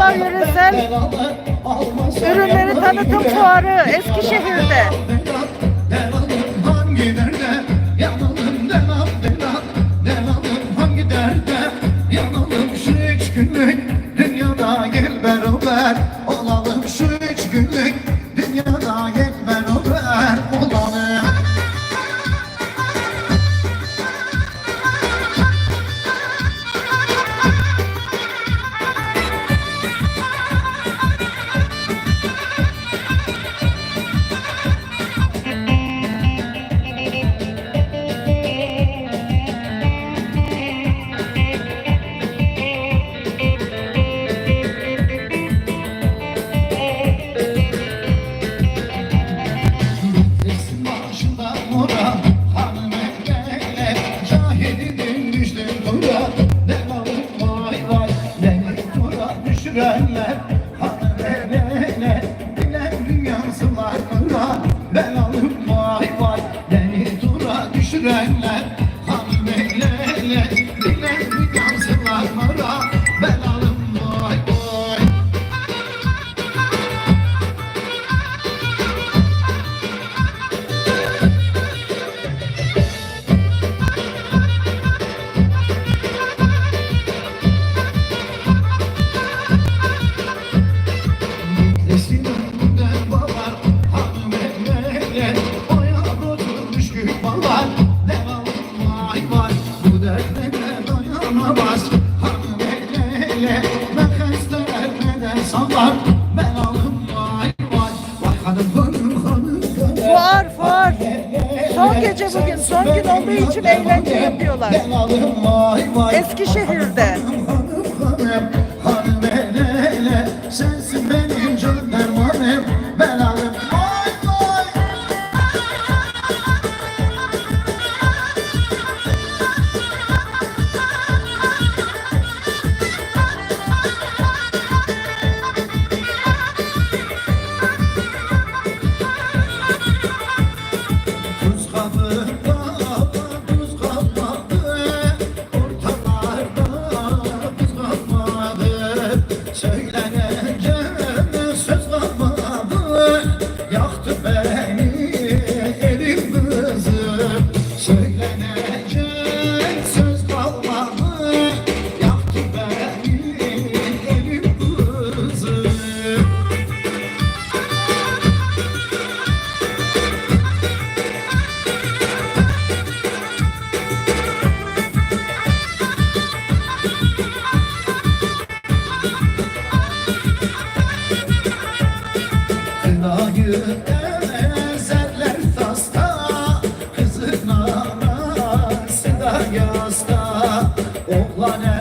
Karnaval Yöresel Ürünleri Tanıtım Fuarı Eskişehir'de. Hüsreler Hanelerele Bilen dünyasılar Ben alıp vay vay Beni dura düşürenler. ağlar ben aldım vay vay. Vay hanım hanım hanım Fuar fuar Son gece bugün son gün olduğu için eğlence yapıyorlar Eskişehir'de Oğlan